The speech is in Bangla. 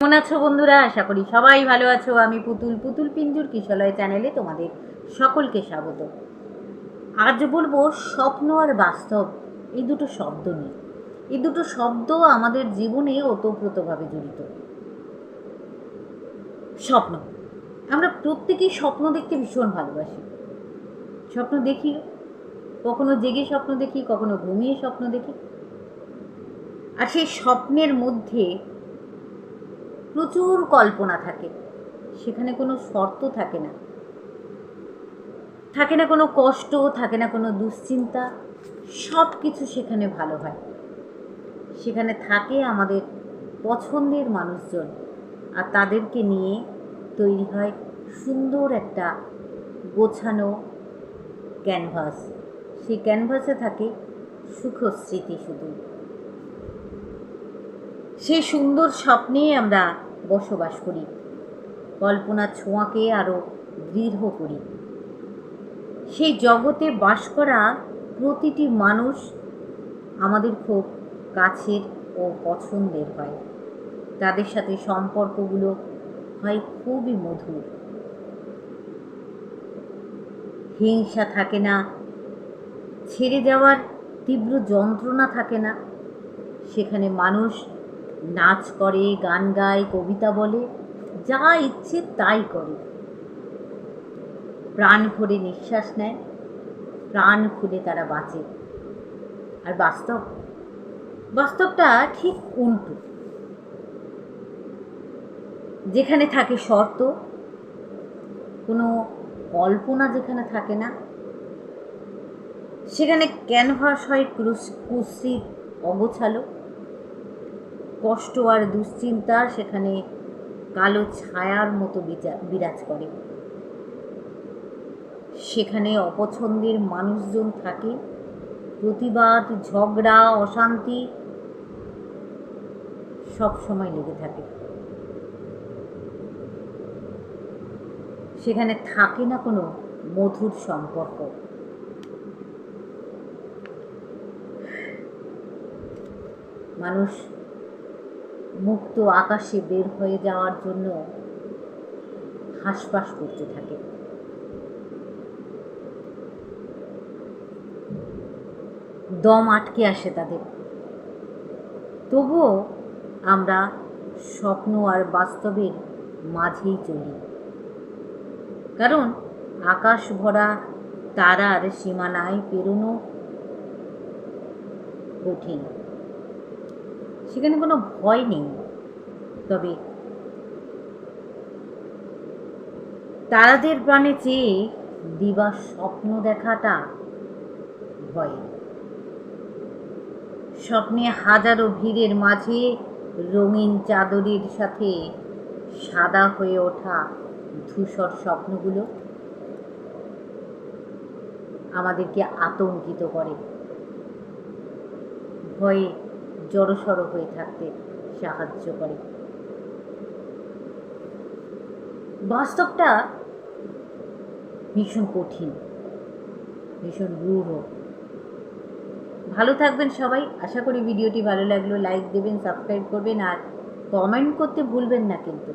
কেমন আছো বন্ধুরা? আশা করি সবাই ভালো আছো। আমি পুতুল পুতুল পিঞ্জুর কিশলয় চ্যানেলে তোমাদের সকলকে স্বাগত। আজ বলব স্বপ্ন আর বাস্তব, এই দুটো শব্দ নিয়ে। এই দুটো শব্দ আমাদের জীবনে ওতপ্রোতভাবে জড়িত। স্বপ্ন। আমরা প্রত্যেকেই স্বপ্ন দেখতে ভীষণ ভালোবাসি। স্বপ্ন দেখি, কখনো জেগে স্বপ্ন দেখি, কখনো ঘুমিয়ে স্বপ্ন দেখি। আর সেই স্বপ্নের মধ্যে প্রচুর কল্পনা থাকে। সেখানে কোনো শর্ত থাকে না। থাকে না কোনো কষ্ট, থাকে না কোনো দুশ্চিন্তা সব কিছু সেখানে ভালো হয়। সেখানে থাকে আমাদের পছন্দের মানুষজন আর তাদেরকে নিয়ে তৈরি হয় সুন্দর একটা গোছানো ক্যানভাস। সেই ক্যানভাসে থাকে সুখ স্মৃতি শুধু। সেই সুন্দর স্বপ্নে আমরা বসবাস করি। কল্পনার ছোঁয়াকে আরও দৃঢ় করি। সেই জগতে বাস করা প্রতিটি মানুষ আমাদের খুব কাছের ও পছন্দের হয়। তাদের সাথে সম্পর্কগুলো হয় খুবই মধুর। হিংসা থাকে না, ছেড়ে যাওয়ার তীব্র যন্ত্রণা থাকে না। সেখানে মানুষ নাচ করে, গান গায়, কবিতা বলে, যা ইচ্ছে তাই করে। প্রাণ ভরে নিঃশ্বাস নেয়, প্রাণ খুলে তারা বাঁচে। আর বাস্তব, বাস্তবটা ঠিক উল্টো। যেখানে থাকে শর্ত, কোনো কল্পনা যেখানে থাকে না, সেখানে ক্যানভাস হয় কুশ্রিত অগোছালো। কষ্ট আর দুশ্চিন্তা সেখানে কালো ছায়ার মতো বিরাজ করে। সেখানে অপছন্দের মানুষজন থাকে। প্রতিবাদ, ঝগড়া, অশান্তি সব সময় লেগে থাকে। সেখানে থাকে না কোনো মধুর সম্পর্ক। মানুষ মুক্ত আকাশে বের হয়ে যাওয়ার জন্য হাসপাস করতে থাকে। দম আটকে আসে তাদের। তবুও আমরা স্বপ্ন আর বাস্তবের মাঝেই চলি। কারণ আকাশ ভরা তারার সীমানায় পেরোনো কঠিন। সেখানে কোনো ভয় নেই। তবে তারাদের প্রাণে চেয়ে দিবা স্বপ্ন দেখাটা ভয়। স্বপ্নে হাজারো ভিড়ের মাঝে রঙিন চাদরের সাথে সাদা হয়ে ওঠা ধূসর স্বপ্নগুলো আমাদেরকে আতঙ্কিত করে। ভয়ে জড়সড় হয়ে থাকতে সাহায্য করে। বাস্তবটা ভীষণ কঠিন, ভীষণ রূঢ়। ভালো থাকবেন সবাই, আশা করি ভিডিওটি ভালো লাগল। লাইক দেবেন, সাবস্ক্রাইব করবেন আর কমেন্ট করতে ভুলবেন না কিন্তু।